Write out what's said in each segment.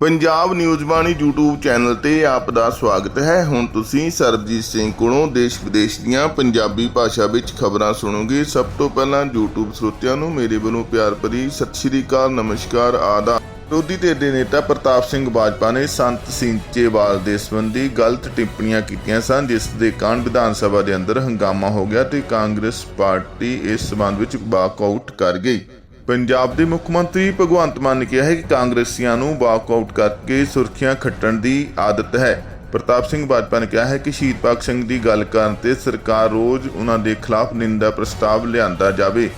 Punjab news Bani YouTube channel ਤੇ ਆਪ ਦਾ ਸਵਾਗਤ ਹੈ। ਹੁਣ ਤੁਸੀਂ ਸਰਬਜੀਤ ਸਿੰਘ ਕੋਲੋਂ ਦੇਸ਼ ਵਿਦੇਸ਼ ਦੀਆਂ ਪੰਜਾਬੀ ਭਾਸ਼ਾ ਵਿੱਚ ਖਬਰਾਂ ਸੁਣੋਗੇ। ਸਭ ਤੋਂ ਪਹਿਲਾਂ YouTube ਸਰੋਤਿਆਂ ਨੂੰ ਮੇਰੇ ਵੱਲੋਂ ਪਿਆਰ ਭਰੀ ਸਤਿ ਸ਼੍ਰੀ ਅਕਾਲ, ਨਮਸਕਾਰ ਆਦਾ ਵਿਰੋਧੀ ਧਿਰ ਦੇ ਨੇਤਾ ਪ੍ਰਤਾਪ ਸਿੰਘ ਬਾਜਪਾ ਨੇ ਸੰਤ ਸਿੰਚੇਵਾਲ ਦੇ ਸੰਬੰਧੀ ਗਲਤ ਟਿੱਪਣੀਆਂ ਕੀਤੀਆਂ ਸਨ, ਜਿਸ ਦੇ ਕਾਰਨ ਵਿਧਾਨ ਸਭਾ ਦੇ ਅੰਦਰ ਹੰਗਾਮਾ ਹੋ ਗਿਆ ਤੇ ਕਾਂਗਰਸ ਪਾਰਟੀ ਇਸ ਸਬੰਧ ਵਿੱਚ ਵਾਕਆਊਟ ਕਰ ਗਈ। ਪੰਜਾਬ ਦੇ ਮੁੱਖ ਮੰਤਰੀ ਭਗਵੰਤ ਮਾਨ ਨੇ ਕਿਹਾ ਹੈ ਕਿ ਕਾਂਗਰਸੀਆਂ ਨੂੰ ਵਾਕਆਊਟ ਕਰਕੇ ਸੁਰਖੀਆਂ ਖੱਟਣ ਦੀ ਆਦਤ ਹੈ। ਪ੍ਰਤਾਪ ਸਿੰਘ ਬਾਜਪਾ ਨੇ ਕਿਹਾ ਹੈ ਕਿ ਸ਼ਹੀਦ ਭਗਤ ਸਿੰਘ ਦੀ ਗੱਲ ਕਰਨ ਤੇ ਸਰਕਾਰ ਰੋਜ਼ ਉਹਨਾਂ ਦੇ ਖਿਲਾਫ ਨਿੰਦਾ ਪ੍ਰਸਤਾਵ ਲਿਆਂਦਾ ਜਾਵੇ।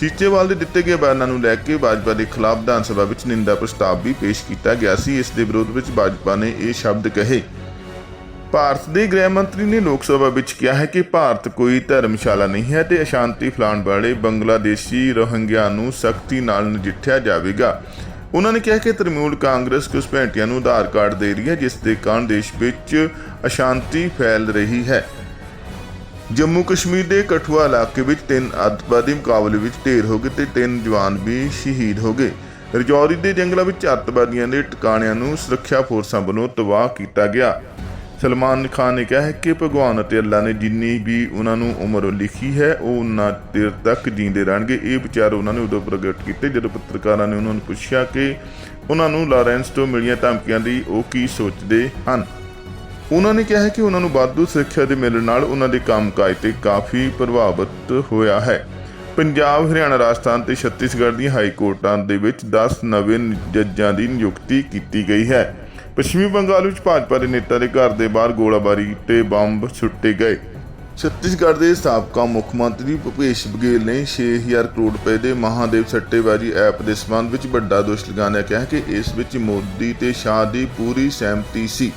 ਸੀਚੇਵਾਲ ਦੇ ਦਿੱਤੇ ਗਏ ਬਿਆਨਾਂ ਨੂੰ ਲੈ ਕੇ ਬਾਜਪਾ ਦੇ ਖਿਲਾਫ ਵਿਧਾਨ ਸਭਾ ਵਿੱਚ ਨਿੰਦਾ ਪ੍ਰਸਤਾਵ ਵੀ ਪੇਸ਼ ਕੀਤਾ ਗਿਆ ਸੀ। ਇਸ ਦੇ ਵਿਰੋਧ ਵਿੱਚ ਬਾਜਪਾ ਨੇ ਇਹ ਸ਼ਬਦ ਕਹੇ। ਭਾਰਤ ਦੇ ਗ੍ਰਹਿ ਮੰਤਰੀ ਨੇ ਲੋਕ ਸਭਾ ਵਿੱਚ ਕਿਹਾ ਹੈ ਕਿ ਭਾਰਤ ਕੋਈ ਧਰਮਸ਼ਾਲਾ ਨਹੀਂ ਹੈ ਤੇ ਅਸ਼ਾਂਤੀ ਫੈਲਾਉਣ ਵਾਲੇ ਬੰਗਲਾਦੇਸ਼ੀ ਰੋਹਿੰਗਿਆ ਨੂੰ ਸਖਤੀ ਨਾਲ ਨਜਿੱਠਿਆ ਜਾਵੇਗਾ। ਉਹਨਾਂ ਨੇ ਕਿਹਾ ਕਿ ਤ੍ਰਿਣਮੂਲ ਕਾਂਗਰਸ ਕੁਝ ਨੂੰ ਆਧਾਰ ਕਾਰਡ ਦੇ ਰਹੀ ਹੈ, ਜਿਸ ਦੇ ਕਾਰਨ ਦੇਸ਼ ਵਿੱਚ ਅਸ਼ਾਂਤੀ ਫੈਲ ਰਹੀ ਹੈ। ਜੰਮੂ ਕਸ਼ਮੀਰ ਦੇ ਕਠੂਆ ਇਲਾਕੇ ਵਿੱਚ ਤਿੰਨ ਅੱਤਵਾਦੀ ਮੁਕਾਬਲੇ ਵਿੱਚ ਢੇਰ ਹੋ ਗਏ ਤੇ ਤਿੰਨ ਜਵਾਨ ਵੀ ਸ਼ਹੀਦ ਹੋ ਗਏ। ਰਜੌਰੀ ਦੇ ਜੰਗਲਾਂ ਵਿੱਚ ਅੱਤਵਾਦੀਆਂ ਦੇ ਟਿਕਾਣਿਆਂ ਨੂੰ ਸੁਰੱਖਿਆ ਫੋਰਸਾਂ ਵੱਲੋਂ ਤਬਾਹ ਕੀਤਾ ਗਿਆ। ਸਲਮਾਨ ਖਾਨ ਨੇ ਕਿਹਾ ਹੈ ਕਿ ਭਗਵਾਨ ਅਤੇ ਅੱਲਾ ਨੇ ਜਿੰਨੀ ਵੀ ਉਹਨਾਂ ਨੂੰ ਉਮਰ ਲਿਖੀ ਹੈ, ਉਹ ਉਨਾ ਦੇਰ ਤੱਕ ਜੀਂਦੇ ਰਹਿਣਗੇ। ਇਹ ਵਿਚਾਰ ਉਹਨਾਂ ਨੇ ਉਦੋਂ ਪ੍ਰਗਟ ਕੀਤੇ ਜਦੋਂ ਪੱਤਰਕਾਰਾਂ ਨੇ ਉਹਨਾਂ ਨੂੰ ਪੁੱਛਿਆ ਕਿ ਉਹਨਾਂ ਨੂੰ ਲਾਰੈਂਸ ਤੋਂ ਮਿਲੀਆਂ ਧਮਕੀਆਂ ਦੀ ਉਹ ਕੀ ਸੋਚਦੇ ਹਨ। ਉਹਨਾਂ ਨੇ ਕਿਹਾ ਕਿ ਉਹਨਾਂ ਨੂੰ ਵਾਧੂ ਸਿੱਖਿਆ ਦੇ ਮਿਲਣ ਨਾਲ ਉਹਨਾਂ ਦੇ ਕੰਮਕਾਜ ਤੇ ਕਾਫੀ ਪ੍ਰਭਾਵਿਤ ਹੋਇਆ ਹੈ। ਪੰਜਾਬ, ਹਰਿਆਣਾ, ਰਾਜਸਥਾਨ ਤੇ ਛੱਤੀਸਗੜ੍ਹ ਦੀਆਂ ਹਾਈ ਕੋਰਟਾਂ ਦੇ ਵਿੱਚ 10 ਨਵੇਂ ਜੱਜਾਂ ਦੀ ਨਿਯੁਕਤੀ ਕੀਤੀ ਗਈ ਹੈ। ਪੱਛਮੀ ਬੰਗਾਲ ਵਿੱਚ ਭਾਜਪਾ ਦੇ ਨੇਤਾ ਦੇ ਘਰ ਦੇ ਬਾਹਰ ਗੋਲਾਬਾਰੀ ਤੇ ਬੰਬ ਸੁੱਟੇ ਗਏ। ਛੱਤੀਸਗੜ੍ਹ ਦੇ ਸਾਬਕਾ ਮੁੱਖ ਮੰਤਰੀ ਭੁਪੇਸ਼ ਬਘੇਲ ਨੇ 6000 ਕਰੋੜ ਰੁਪਏ ਦੇ ਮਹਾਦੇਵ ਸੱਟੇਬਾਜ਼ੀ ਐਪ ਦੇ ਸਬੰਧ ਵਿੱਚ ਵੱਡਾ ਦੋਸ਼ ਲਗਾਉਂਦਿਆਂ ਕਿਹਾ ਕਿ ਇਸ ਵਿੱਚ ਮੋਦੀ ਤੇ ਸ਼ਾਹ ਦੀ ਪੂਰੀ ਸਹਿਮਤੀ ਸੀ।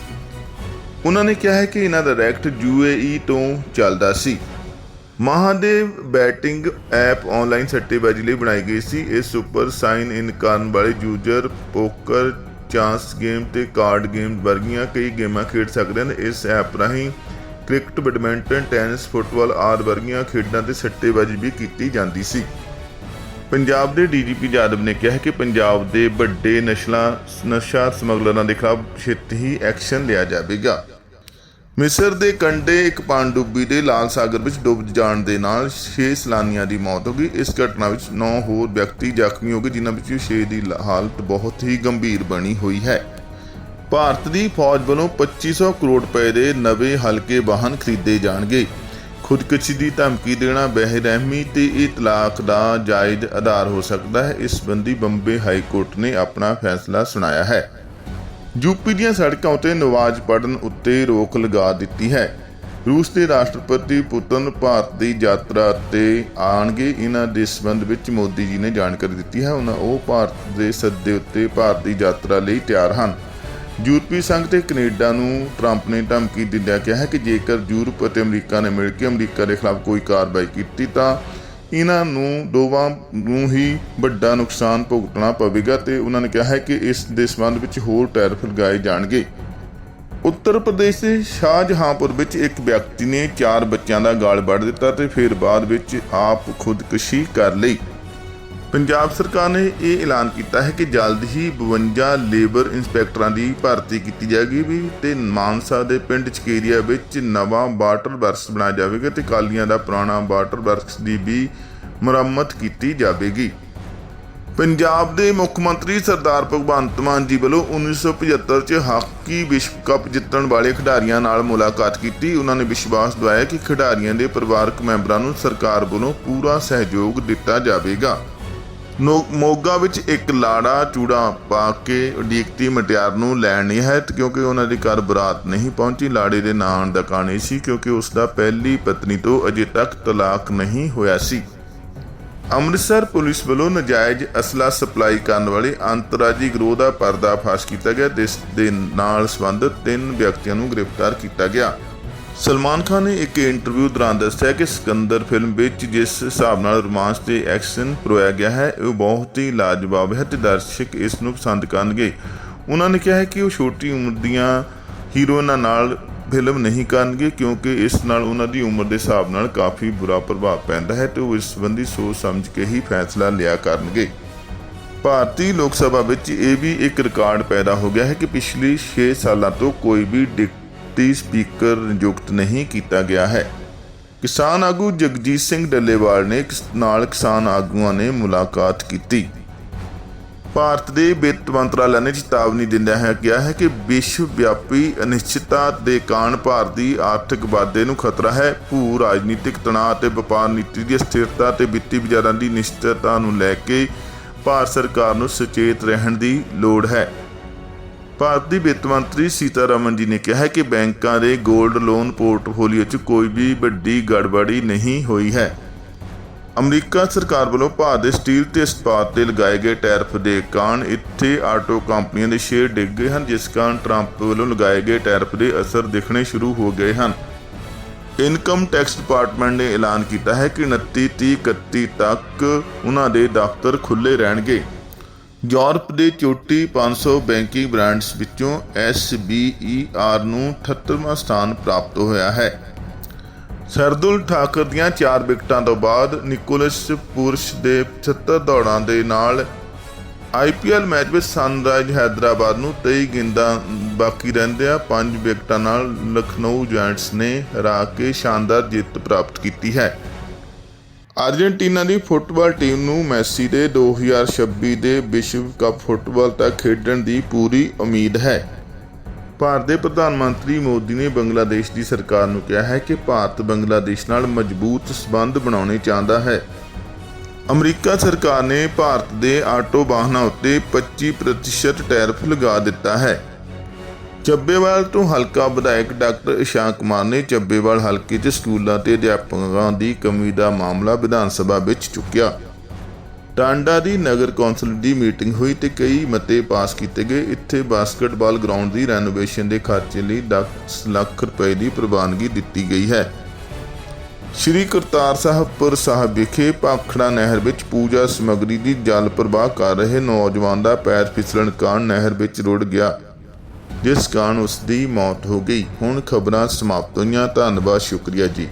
ਉਹਨਾਂ ਨੇ ਕਿਹਾ ਹੈ ਕਿ ਇਹਨਾਂ ਦਾ ਡਾਇਰੈਕਟ ਯੂਏਈ ਤੋਂ ਚੱਲਦਾ ਸੀ। ਮਹਾਦੇਵ ਬੈਟਿੰਗ ਐਪ ਆਨਲਾਈਨ ਸੱਟੇਬਾਜ਼ੀ ਲਈ ਬਣਾਈ ਗਈ ਸੀ। ਇਸ ਉੱਪਰ ਸਾਈਨ ਇਨ ਕਰਨ ਵਾਲੇ ਯੂਜ਼ਰ ਪੋਕਰ ਚਾਂਸ ਗੇਮ ਤੇ ਕਾਰਡ ਗੇਮ ਵਰਗੀਆਂ ਕਈ ਗੇਮਾਂ ਖੇਡ ਸਕਦੇ ਹਨ। ਇਸ ਐਪ ਰਾਹੀਂ ਕ੍ਰਿਕਟ ਬੈਡਮਿੰਟਨ ਟੈਨਿਸ ਫੁੱਟਬਾਲ ਆਦਿ ਵਰਗੀਆਂ ਖੇਡਾਂ ਤੇ ਸੱਟੇਬਾਜ਼ੀ ਵੀ ਕੀਤੀ ਜਾਂਦੀ ਸੀ। ਪੰਜਾਬ ਦੇ ਡੀਜੀਪੀ ਜਾਦਵ ਨੇ ਕਿਹਾ ਕਿ ਪੰਜਾਬ ਦੇ ਵੱਡੇ ਨਸ਼ਲਾਂ, ਨਸ਼ਾ ਸਮਗਲਰਾਂ ਦੇ ਖਿਲਾਫ ਛੇਤੀ ਹੀ ਐਕਸ਼ਨ ਲਿਆ ਜਾਵੇਗਾ। ਮਿਸਰ ਦੇ ਕੰਢੇ ਇੱਕ ਪਣਡੁੱਬੀ ਦੇ ਲਾਲ ਸਾਗਰ ਵਿੱਚ ਡੁੱਬ ਜਾਣ ਦੇ ਨਾਲ 6 ਸੈਲਾਨੀਆਂ ਦੀ ਮੌਤ ਹੋ ਗਈ। ਇਸ ਘਟਨਾ ਵਿੱਚ 9 ਹੋਰ ਵਿਅਕਤੀ ਜ਼ਖਮੀ ਹੋ ਗਏ, ਜਿਨ੍ਹਾਂ ਵਿੱਚੋਂ 6 ਦੀ ਹਾਲਤ ਬਹੁਤ ਹੀ ਗੰਭੀਰ ਬਣੀ ਹੋਈ ਹੈ। ਭਾਰਤ ਦੀ ਫੌਜ ਵੱਲੋਂ 2500 ਕਰੋੜ ਰੁਪਏ ਦੇ ਨਵੇਂ ਹਲਕੇ ਵਾਹਨ ਖਰੀਦੇ ਜਾਣਗੇ। ਖੁਦਕੁਸ਼ੀ ਦੀ ਧਮਕੀ ਦੇਣਾ ਬੇਰਹਿਮੀ ਤੇ ਇਹ ਤਲਾਕ ਦਾ ਜਾਇਜ਼ ਆਧਾਰ ਹੋ ਸਕਦਾ ਹੈ। ਇਸ ਸੰਬੰਧੀ ਬੰਬੇ ਹਾਈ ਕੋਰਟ ਨੇ ਆਪਣਾ ਫੈਸਲਾ ਸੁਣਾਇਆ ਹੈ। ਯੂਪੀ ਦੀਆਂ ਸੜਕਾਂ ਉੱਤੇ ਨਵਾਜ਼ ਪੜਨ ਉੱਤੇ ਰੋਕ ਲਗਾ ਦਿੱਤੀ ਹੈ। ਰੂਸ ਦੇ ਰਾਸ਼ਟਰਪਤੀ ਪੁਤਨ ਭਾਰਤ ਦੀ ਯਾਤਰਾ ਤੇ ਆਣਗੇ ਇਹਨਾਂ ਦੇ ਸੰਬੰਧ ਵਿੱਚ ਮੋਦੀ ਜੀ ਨੇ ਜਾਣਕਾਰੀ ਦਿੱਤੀ ਹੈ। ਉਹਨਾਂ ਉਹ ਭਾਰਤ ਦੇ ਸੱਦੇ ਉੱਤੇ ਭਾਰਤ ਦੀ ਯਾਤਰਾ ਲਈ ਤਿਆਰ ਹਨ। ਯੂਰਪੀ ਸੰਘ ਤੇ ਕੈਨੇਡਾ ਨੂੰ ਟਰੰਪ ਨੇ ਧਮਕੀ ਦਿੰਦਿਆਂ ਕਿਹਾ ਹੈ ਕਿ ਜੇਕਰ ਯੂਰਪ ਅਤੇ ਅਮਰੀਕਾ ਨੇ ਮਿਲ ਕੇ ਅਮਰੀਕਾ ਦੇ ਖਿਲਾਫ ਕੋਈ ਕਾਰਵਾਈ ਕੀਤੀ ਤਾਂ ਇਹਨਾਂ ਨੂੰ, ਦੋਵਾਂ ਨੂੰ ਹੀ ਵੱਡਾ ਨੁਕਸਾਨ ਭੁਗਤਣਾ ਪਵੇਗਾ ਤੇ ਉਹਨਾਂ ਨੇ ਕਿਹਾ ਹੈ ਕਿ ਇਸ ਦੇ ਸੰਬੰਧ ਵਿੱਚ ਹੋਰ ਟੈਰਿਫ ਲਗਾਏ ਜਾਣਗੇ। ਉੱਤਰ ਪ੍ਰਦੇਸ਼ ਦੇ ਸ਼ਾਹਜਹਾਂਪੁਰ ਵਿੱਚ ਇੱਕ ਵਿਅਕਤੀ ਨੇ ਚਾਰ ਬੱਚਿਆਂ ਦਾ ਗਾਲ ਵੱਢ ਦਿੱਤਾ ਤੇ ਫਿਰ ਬਾਅਦ ਵਿੱਚ ਆਪ ਖੁਦਕੁਸ਼ੀ ਕਰ ਲਈ। ਪੰਜਾਬ ਸਰਕਾਰ ਨੇ ਇਹ ਐਲਾਨ ਕੀਤਾ ਹੈ ਕਿ ਜਲਦ ਹੀ 52 ਲੇਬਰ ਇੰਸਪੈਕਟਰਾਂ ਦੀ ਭਰਤੀ ਕੀਤੀ ਜਾਏਗੀ ਵੀ ਤੇ ਮਾਨਸਾ ਦੇ ਪਿੰਡ ਚਕੇਰੀਆ ਵਿੱਚ ਨਵਾਂ ਵਾਟਰ ਵਰਕਸ ਬਣਾਇਆ ਜਾਵੇਗਾ ਤੇ ਕਾਲੀਆਂ ਦਾ ਪੁਰਾਣਾ ਵਾਟਰ ਵਰਕਸ ਦੀ ਵੀ ਮੁਰੰਮਤ ਕੀਤੀ ਜਾਵੇਗੀ। ਪੰਜਾਬ ਦੇ ਮੁੱਖ ਮੰਤਰੀ ਸਰਦਾਰ ਭਗਵੰਤ ਮਾਨ ਜੀ ਵੱਲੋਂ 1975 ਚ ਹਾਕੀ ਵਿਸ਼ਵ ਕੱਪ ਜਿੱਤਣ ਵਾਲੇ ਖਿਡਾਰੀਆਂ ਨਾਲ ਮੁਲਾਕਾਤ ਕੀਤੀ। ਉਹਨਾਂ ਨੇ ਵਿਸ਼ਵਾਸ ਦਿਵਾਇਆ ਕਿ ਖਿਡਾਰੀਆਂ ਦੇ ਪਰਿਵਾਰਕ ਮੈਂਬਰਾਂ ਨੂੰ ਸਰਕਾਰ ਵੱਲੋਂ ਪੂਰਾ ਸਹਿਯੋਗ ਦਿੱਤਾ ਜਾਵੇਗਾ। ਮੋਗਾ ਵਿੱਚ ਇੱਕ ਲਾੜਾ ਚੂੜਾ ਪਾ ਕੇ ਉਡੀਕਤੀ ਮਟਿਆਰ ਨੂੰ ਲੈਣ ਨਹੀਂ ਹੈ ਕਿਉਂਕਿ ਉਹਨਾਂ ਦੇ ਘਰ ਬਰਾਤ ਨਹੀਂ ਪਹੁੰਚੀ। ਲਾੜੇ ਦੇ ਨਾਂ ਦਾ ਕਾਣੇ ਸੀ, ਕਿਉਂਕਿ ਉਸ ਦਾ ਪਹਿਲੀ ਪਤਨੀ ਤੋਂ ਅਜੇ ਤੱਕ ਤਲਾਕ ਨਹੀਂ ਹੋਇਆ ਸੀ। ਅੰਮ੍ਰਿਤਸਰ ਪੁਲਿਸ ਵੱਲੋਂ ਨਜਾਇਜ਼ ਅਸਲਾ ਸਪਲਾਈ ਕਰਨ ਵਾਲੇ ਅੰਤਰਰਾਜੀ ਗਰੋਹ ਦਾ ਪਰਦਾਫਾਸ਼ ਕੀਤਾ ਗਿਆ, ਜਿਸ ਦੇ ਨਾਲ ਸੰਬੰਧਿਤ ਤਿੰਨ ਵਿਅਕਤੀਆਂ ਨੂੰ ਗ੍ਰਿਫਤਾਰ ਕੀਤਾ ਗਿਆ। ਸਲਮਾਨ ਖਾਨ ਨੇ ਇੱਕ ਇੰਟਰਵਿਊ ਦੌਰਾਨ ਦੱਸਿਆ ਕਿ ਸਿਕੰਦਰ ਫਿਲਮ ਵਿੱਚ ਜਿਸ ਹਿਸਾਬ ਨਾਲ ਰੋਮਾਂਸ ਤੇ ਐਕਸ਼ਨ ਪਰੋਇਆ ਗਿਆ ਹੈ ਉਹ ਬਹੁਤ ਹੀ ਲਾਜਵਾਬ ਹੈ ਤੇ ਦਰਸ਼ਕ ਇਸ ਨੂੰ ਪਸੰਦ ਕਰਨਗੇ। ਉਹਨਾਂ ਨੇ ਕਿਹਾ ਹੈ ਕਿ ਉਹ ਛੋਟੀ ਉਮਰ ਦੀਆਂ ਹੀਰੋਇਨਾਂ ਨਾਲ ਫਿਲਮ ਨਹੀਂ ਕਰਨਗੇ ਕਿਉਂਕਿ ਇਸ ਨਾਲ ਉਹਨਾਂ ਦੀ ਉਮਰ ਦੇ ਹਿਸਾਬ ਨਾਲ ਕਾਫੀ ਬੁਰਾ ਪ੍ਰਭਾਵ ਪੈਂਦਾ ਹੈ ਤੇ ਉਹ ਇਸ ਸੰਬੰਧੀ ਸੋਚ ਸਮਝ ਕੇ ਹੀ ਫੈਸਲਾ ਲਿਆ ਕਰਨਗੇ। ਭਾਰਤੀ ਲੋਕ ਸਭਾ ਵਿੱਚ ਇਹ ਵੀ ਇੱਕ ਰਿਕਾਰਡ ਪੈਦਾ ਹੋ ਗਿਆ ਹੈ ਕਿ ਪਿਛਲੇ 6 ਸਾਲਾਂ ਤੋਂ ਕੋਈ ਵੀ ਡਿਪਟੀ ਸਪੀਕਰ ਨਿਯੁਕਤ ਨਹੀਂ ਕੀਤਾ ਗਿਆ ਹੈ। ਕਿਸਾਨ ਆਗੂ ਜਗਜੀਤ ਸਿੰਘ ਡੱਲੇਵਾਲ ਨੇ ਨਾਲ ਕਿਸਾਨ ਆਗੂਆਂ ਨੇ ਮੁਲਾਕਾਤ ਕੀਤੀ। ਭਾਰਤ ਦੇ ਵਿੱਤ ਮੰਤਰਾਲਾ ਨੇ ਚੇਤਾਵਨੀ ਦਿੰਦਿਆਂ ਹੈ ਕਿਹਾ ਹੈ ਕਿ ਵਿਸ਼ਵ ਵਿਆਪੀ ਅਨਿਸ਼ਚਿਤਤਾ ਦੇ ਕਾਰਨ ਭਾਰਤੀ ਆਰਥਿਕ ਵਾਧੇ ਨੂੰ ਖਤਰਾ ਹੈ। ਭੂ ਰਾਜਨੀਤਿਕ ਤਣਾਅ ਅਤੇ ਵਪਾਰ ਨੀਤੀ ਦੀ ਸਥਿਰਤਾ ਤੇ ਵਿੱਤੀ ਬਾਜ਼ਾਰਾਂ ਦੀ ਨਿਸ਼ਚਿਤਤਾ ਨੂੰ ਲੈ ਕੇ ਭਾਰਤ ਸਰਕਾਰ ਨੂੰ ਸੁਚੇਤ ਰਹਿਣ ਦੀ ਲੋੜ ਹੈ। ਭਾਰਤ ਦੀ ਵਿੱਤ ਮੰਤਰੀ ਸੀਤਾਰਮਨ ਜੀ ਨੇ ਕਿਹਾ ਹੈ ਕਿ ਬੈਂਕਾਂ ਦੇ 골ਡ ਲੋਨ ਪੋਰਟਫੋਲੀਓ 'ਚ ਕੋਈ ਵੀ ਵੱਡੀ ਗੜਬੜੀ ਨਹੀਂ ਹੋਈ ਹੈ। ਅਮਰੀਕਾ ਸਰਕਾਰ ਵੱਲੋਂ ਭਾਰਤ ਦੇ ਸਟੀਲ ਤੇ ਇਸਪਾਤ ਤੇ ਲਗਾਏ ਗਏ ਟੈਰਫ ਦੇ ਕਾਰਨ ਇੱਥੇ ਆਟੋ ਕੰਪਨੀਆਂ ਦੇ ਸ਼ੇਅਰ ਡਿੱਗ ਗਏ ਹਨ, ਜਿਸ ਕਾਰਨ ਟਰੰਪ ਵੱਲੋਂ ਲਗਾਏ ਗਏ ਟੈਰਫ ਦੇ ਅਸਰ ਦਿਖਣੇ ਸ਼ੁਰੂ ਹੋ ਗਏ ਹਨ। ਇਨਕਮ ਟੈਕਸ ਡਿਪਾਰਟਮੈਂਟ ਨੇ ਐਲਾਨ ਕੀਤਾ ਹੈ ਕਿ 29 30 31 ਤੱਕ ਉਹਨਾਂ ਦੇ ਦਫ਼ਤਰ ਖੁੱਲੇ ਰਹਿਣਗੇ। ਯੂਰਪ ਦੇ ਚੋਟੀ 500 ਬੈਂਕਿੰਗ ਬ੍ਰਾਂਡਸ ਵਿੱਚੋਂ SBER ਨੂੰ 78ਵਾਂ ਸਥਾਨ ਪ੍ਰਾਪਤ ਹੋਇਆ ਹੈ। ਸਰਦੁਲ ਠਾਕਰ ਦੀਆਂ 4 ਵਿਕਟਾਂ ਤੋਂ ਬਾਅਦ ਨਿਕੋਲਸ ਪੁਰਸ਼ ਦੇ 76 ਦੌੜਾਂ ਦੇ ਨਾਲ ਆਈਪੀਐਲ ਮੈਚ ਵਿੱਚ ਸਨਰਾਈਜ਼ ਹੈਦਰਾਬਾਦ ਨੂੰ 23 ਗੇਂਦਾਂ ਬਾਕੀ ਰਹਿੰਦਿਆਂ 5 ਵਿਕਟਾਂ ਨਾਲ ਲਖਨਊ ਜਾਇੰਟਸ ਨੇ ਹਰਾ ਕੇ ਸ਼ਾਨਦਾਰ ਜਿੱਤ ਪ੍ਰਾਪਤ ਕੀਤੀ ਹੈ। ਅਰਜਨਟੀਨਾ ਦੀ ਫੁੱਟਬਾਲ ਟੀਮ ਨੂੰ ਮੈਸੀ ਦੇ 2026 ਦੇ ਵਿਸ਼ਵ ਕੱਪ ਫੁੱਟਬਾਲ ਤੱਕ ਖੇਡਣ ਦੀ ਪੂਰੀ ਉਮੀਦ ਹੈ। ਭਾਰਤ ਦੇ ਪ੍ਰਧਾਨ ਮੰਤਰੀ ਮੋਦੀ ਨੇ ਬੰਗਲਾਦੇਸ਼ ਦੀ ਸਰਕਾਰ ਨੂੰ ਕਿਹਾ ਹੈ ਕਿ ਭਾਰਤ ਬੰਗਲਾਦੇਸ਼ ਨਾਲ ਮਜ਼ਬੂਤ ਸਬੰਧ ਬਣਾਉਣੇ ਚਾਹੁੰਦਾ ਹੈ। ਅਮਰੀਕਾ ਸਰਕਾਰ ਨੇ ਭਾਰਤ ਦੇ ਆਟੋ ਵਾਹਨਾਂ ਉੱਤੇ 25% ਟੈਰਿਫ ਲਗਾ ਦਿੱਤਾ ਹੈ। ਚੱਬੇਵਾਲ ਤੋਂ ਹਲਕਾ ਵਿਧਾਇਕ ਡਾਕਟਰ ਇਸ਼ਾਨ ਕੁਮਾਰ ਨੇ ਚੱਬੇਵਾਲ ਹਲਕੇ 'ਚ ਸਕੂਲਾਂ ਤੇ ਅਧਿਆਪਕਾਂ ਦੀ ਕਮੀ ਦਾ ਮਾਮਲਾ ਵਿਧਾਨ ਸਭਾ ਵਿੱਚ ਚੁੱਕਿਆ। ਟਾਂਡਾ ਦੀ ਨਗਰ ਕੌਂਸਲ ਦੀ ਮੀਟਿੰਗ ਹੋਈ ਤੇ ਕਈ ਮਤੇ ਪਾਸ ਕੀਤੇ ਗਏ। ਇੱਥੇ ਬਾਸਕਟਬਾਲ ਗਰਾਊਂਡ ਦੀ ਰੈਨੋਵੇਸ਼ਨ ਦੇ ਖਰਚੇ ਲਈ 10 ਲੱਖ ਰੁਪਏ ਦੀ ਪ੍ਰਵਾਨਗੀ ਦਿੱਤੀ ਗਈ ਹੈ। ਸ਼੍ਰੀ ਕਰਤਾਰ ਸਾਹਿਬਪੁਰ ਸਾਹਿਬ ਵਿਖੇ ਭਾਖੜਾ ਨਹਿਰ ਵਿੱਚ ਪੂਜਾ ਸਮੱਗਰੀ ਦੀ ਜਲ ਪ੍ਰਵਾਹ ਕਰ ਰਹੇ ਨੌਜਵਾਨ ਦਾ ਪੈਰ ਫਿਸਲਣ ਕਾਰਨ ਨਹਿਰ ਵਿੱਚ ਰੁੜ ਗਿਆ। ਜਿਸ ਕਾਰਨ ਉਸ ਦੀ ਮੌਤ ਹੋ ਗਈ। ਹੁਣ ਖਬਰਾਂ ਸਮਾਪਤ ਹੋਈਆਂ। ਧੰਨਵਾਦ। ਸ਼ੁਕਰੀਆ ਜੀ।